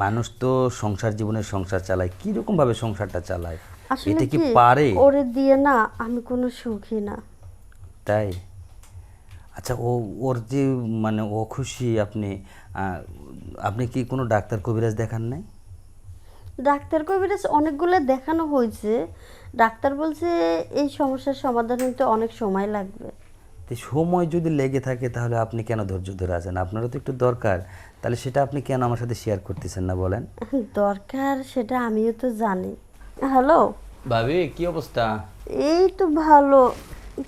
মানুষ তো সংসার জীবনে সংসার চালায় কীরকম ভাবে সংসারটা চালায়? এটা কি কি? পারে? ওরে দিয়ে না আমি কোনো সুখী না। তাই? আচ্ছা ও ওর যে মানে ও খুশি আপনি আপনি কি কোনো ডাক্তার কবিরাজ দেখান নাই? ডাক্তার কবিরাজ অনেকগুলো দেখানো হয়েছে। ডাক্তার বলছে এই সমস্যার সমাধান হতে অনেক সময় লাগবে। তো সময় যদি লেগে থাকে তাহলে আপনি কেন ধৈর্য ধরে আছেন? আপনারও তো একটু দরকার। তাহলে সেটা আপনি কেন আমার সাথে শেয়ার করতেছেন না বলেন? দরকার সেটা আমিও তো জানি। হ্যালো? ভাবি কি অবস্থা? এই তো ভালো।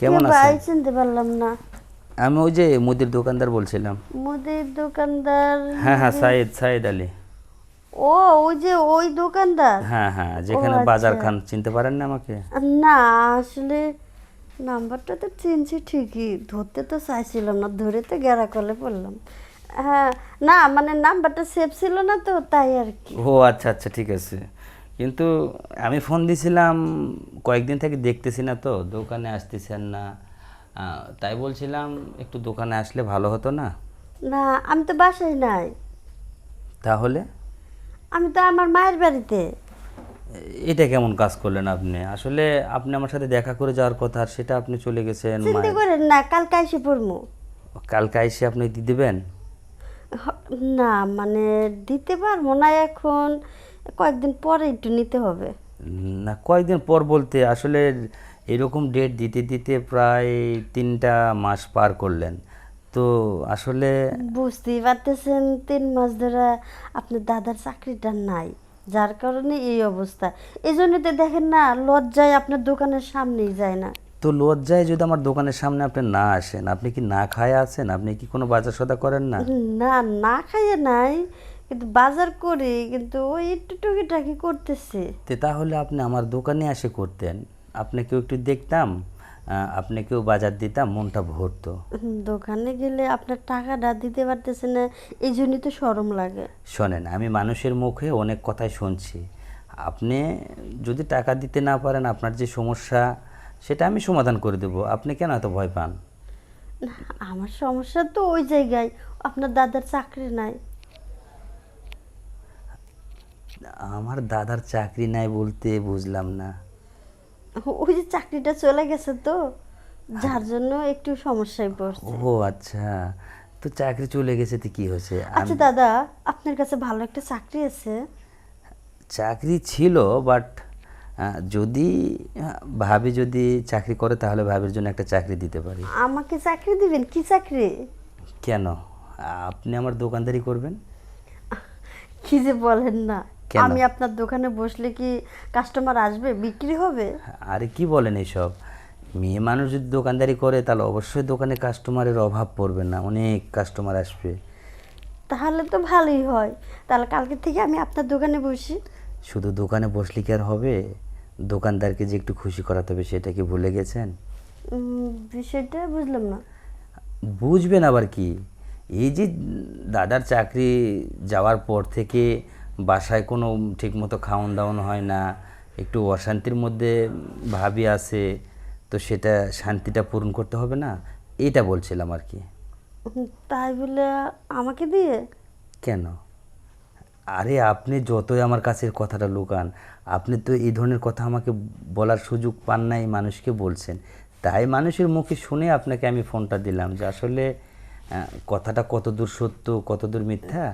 কেমন আছেন? ভাই চিনতে পারলাম না। আমি ওই যে মুদির দোকানদার বলছিলাম। মুদির দোকানদার হ্যাঁ হ্যাঁ সাইদ সাইদ আলী। ও ওই যে ওই দোকানদার? হ্যাঁ হ্যাঁ যেখানে আচ্ছা। বাজার খান চিনতে পারেন না আমাকে? না আসলে নাম্বারটা তো চিনছি ঠিকই ধরতে তো চাইছিলাম না ধরে তো গেরা করলে পড়লাম। হ্যাঁ না মানে নাম্বারটা সেভ ছিল না তো তাই আর কি। ও আচ্ছা আচ্ছা ঠিক আছে। কিন্তু আমি ফোন দিছিলাম কয়েকদিন থেকে দেখতেছি না তো দোকানে আসতেছেন না। তাই বলছিলাম একটু দোকানে আসলে ভালো হতো না। না আমি তো বাসায় নাই। তাহলে? আমি তো আমার মায়ের বাড়িতে। এটা কেমন কাজ করলেন আপনি? আসলে আপনি আমার সাথে দেখা করে যাওয়ার কথা আর সেটা আপনি চলে গেছেন চিন্তা করেন না কালকে এসে পড়ব কালকে এসে আপনি দিয়ে দেবেন? না মানে দিতে পারব না এখন কয়েকদিন পরে একটু নিতে হবে। না কয়েকদিন পর বলতে আসলে এরকম ডেট দিতে দিতে প্রায় তিনটা মাস পার করলেন। তো আসলে বুঝতেই পারতেছেন তিন মাস ধরে আপনার দাদার চাকরিটা নাই। যার কারণে এই অবস্থা। এই জন্য তো দেখেন না লজ্জায় আপনার দোকানের সামনেই যায় না। তো লজ্জায় যদি আমার দোকানের সামনে আপনি না আসেন আপনি কি না খায় আছেন? আপনি কি কোনো বাজার সদা করেন না? না না খাইয়ে নাই কিন্তু বাজার করি কিন্তু ওই একটু টুকিটাকি করতেছে। তো তাহলে আপনি আমার দোকানে এসে করতেন। আপনাকেও একটু দেখতাম। আপনাকেও বাজার দিতাম মনটা ভরতো। দোকানে গেলে আপনার টাকাটা দিতে পারতেছে না এই জন্যই তো সরম লাগে। শোনেন আমি মানুষের মুখে অনেক কথাই শুনছি। আপনি যদি টাকা দিতে না পারেন আপনার যে সমস্যা সেটা আমি সমাধান করে দেবো। আপনি কেন এত ভয় পান? না, আমার সমস্যা তো ওই জায়গায় আপনার দাদার চাকরি নাই। আমার দাদার চাকরি নাই বলতে বুঝলাম না। ওই যে চাকরিটা চলে গেছে তো যার জন্য একটু সমস্যায় পড়ছে। ও আচ্ছা তো চাকরি চলে গেছে তো কি হয়েছে? আচ্ছা দাদা আপনার কাছে ভালো একটা চাকরি আছে? চাকরি ছিল বাট যদি ভাবি যদি চাকরি করে তাহলে ভাবির জন্য একটা চাকরি দিতে পারি। আমাকে চাকরি দিবেন? কি চাকরি? কেন? আপনি আমার দোকানদারি করবেন? কি যে বলেন না? আমি আপনার দোকানে বসলে কি কাস্টমার আসবে? বিক্রি হবে? আরে কি বলেন এইসব মেয়ে মানুষ যদি দোকানদারি করে তাহলে অবশ্যই দোকানে কাস্টমারের অভাব পড়বে না। অনেক কাস্টমার আসবে। তাহলে তো ভালোই হয়। তাহলে কালকে থেকে আমি আপনার দোকানে বসি। শুধু দোকানে বসলে কি আর হবে? দোকানদারকে যে একটু খুশি করাতে হবে সেটা কি ভুলে গেছেন? বিষয়টা বুঝলাম না। বুঝবেন আবার কি? এই যে দাদার চাকরি যাওয়ার পর থেকে বাসায় কোনো ঠিকমতো খাওয়ান দাওয়ান হয় না একটু অশান্তির মধ্যে ভাবি আছে তো সেটা শান্তিটা পূরণ করতে হবে না? এটা বলছিলাম আর কি। তাই বলে আমাকে দিয়ে? কেন? আরে আপনি যতই আমার কাছের কথাটা লুকান আপনি তো এই ধরনের কথা আমাকে বলার সুযোগ পান নাই মানুষকে বলছেন। তাই মানুষের মুখে শুনে আপনাকে আমি ফোনটা দিলাম যে আসলে কথাটা কতদূর সত্য কতদূর মিথ্যা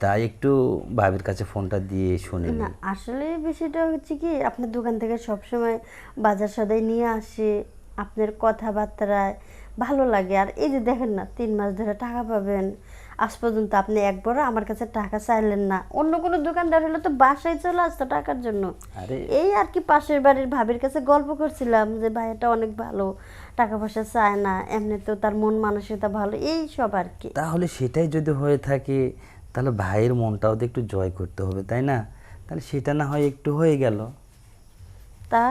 তাই একটু ভাবির কাছে ফোনটা দিয়ে শুনে না আসলে বিষয়টা হচ্ছে কি আপনার দোকান থেকে সবসময় বাজার সদাই নিয়ে আসে আপনার কথাবার্তায় ভালো লাগে। আর এই যে দেখেন না তিন মাস ধরে টাকা পাবেন আজ পর্যন্ত আপনি একবারও আমার কাছে টাকা চাইলেন না। অন্য কোনো দোকানদার হলে তো বাসায় চলে আসতো টাকার জন্য। আরে। এই আর কি পাশের বাড়ির ভাবির কাছে গল্প করছিলাম যে ভাইটা অনেক ভালো টাকা পয়সা চায় না এমনিতেও তার মন মানসিকতা ভালো এই সব আর কি। তাহলে সেটাই যদি হয়ে থাকে তাহলে ভাইয়ের মনটাও তো একটু জয় করতে হবে তাই না? তাহলে সেটা না হয় একটু হয়ে গেল। তা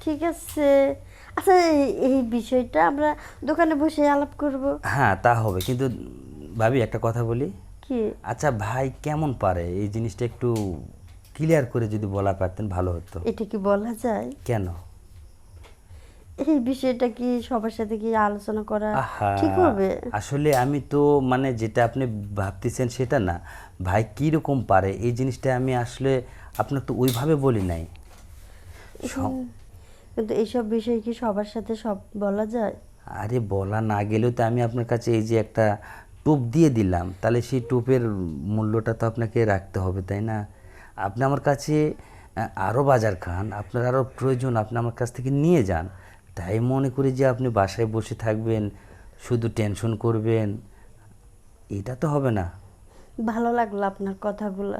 ঠিক আছে। আচ্ছা এই বিষয়টা আমরা দোকানে বসে আলাপ করব। হ্যাঁ তা হবে। কিন্তু ভাবি একটা কথা বলি। কি? আচ্ছা ভাই কেমন পারে? এই জিনিসটা একটু ক্লিয়ার করে যদি বলা পারতেন ভালো হতো। এটা কি বলা যায়? কেন? এই বিষয়টা কি সবার সাথে কি আলোচনা করা ঠিক হবে? আসলে আমি তো মানে যেটা আপনি ভাবতেছেন সেটা না। ভাই কীরকম পারে? এই জিনিসটা আমি আসলে আপনার তো ওইভাবে বলি নাই। কিন্তু এইসব বিষয় কি সবার সাথে সব বলা যায়? আরে বলা না গেলেও তো আমি আপনার কাছে এই যে একটা টোপ দিয়ে দিলাম তাহলে সেই টোপের মূল্যটা তো আপনাকে রাখতে হবে তাই না? আপনি আমার কাছে আরও বাজার খান আপনার আরও প্রয়োজন আপনি আমার কাছ থেকে নিয়ে যান। তাই মনে করি যে আপনি বাসায় বসে থাকবেন শুধু টেনশন করবেন এটা তো হবে না। ভালো লাগল আপনার কথাগুলো।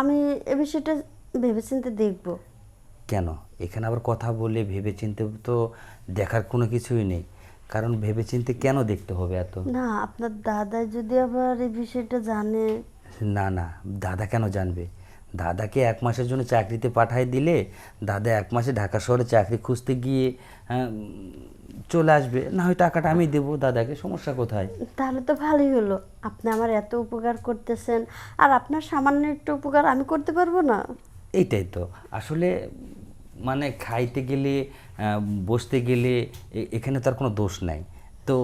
আমি এ বিষয়টা ভেবেচিন্তে দেখব। কেন? এখানে আবার কথা বলে ভেবেচিন্তে তো দেখার কোনো কিছুই নেই। কারণ ভেবেচিন্তে কেন দেখতে হবে এত? না আপনার দাদা যদি আবার এই বিষয়টা জানে। না না দাদা কেন জানবে? দাদাকে এক মাসের জন্য চাকরিতে পাঠায় দিলে দাদা এক মাসে ঢাকা শহরে চাকরি খুঁজতে গিয়ে আহ, চলে আসবে। না হয় টাকাটা আমি দেবো দাদাকে সমস্যা কোথায়? তাহলে তো ভালোই হলো। আপনি আমার এত উপকার করতেছেন আর আপনার সামান্য একটু উপকার আমি করতে পারব না। এইটাই তো। আসলে মানে খাইতে গেলে বসতে গেলে এখানে তার কোনো দোষ নাই। তো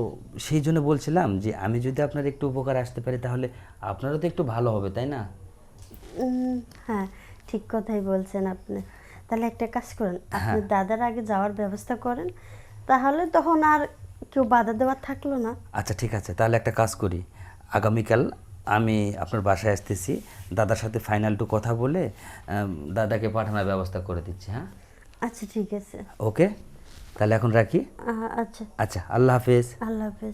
সেই জন্য বলছিলাম যে আমি যদি আপনার একটু উপকার আসতে পারি তাহলে আপনারও তো একটু ভালো হবে তাই না? হ্যাঁ ঠিক কথাই বলছেন আপনি। তাহলে একটা কাজ করেন আপনি দাদার আগে যাওয়ার ব্যবস্থা করেন তাহলে তখন আর কেউ বাধা দেওয়ার থাকল না। আচ্ছা ঠিক আছে তাহলে একটা কাজ করি। আগামীকাল আমি আপনার বাসায় আসতেছি দাদার সাথে ফাইনাল টু কথা বলে দাদাকে পাঠানোর ব্যবস্থা করে দিচ্ছি হ্যাঁ? আচ্ছা ঠিক আছে। ওকে? তাহলে এখন রাখি? আচ্ছা। আচ্ছা আল্লাহ হাফেজ। আল্লাহ হাফেজ।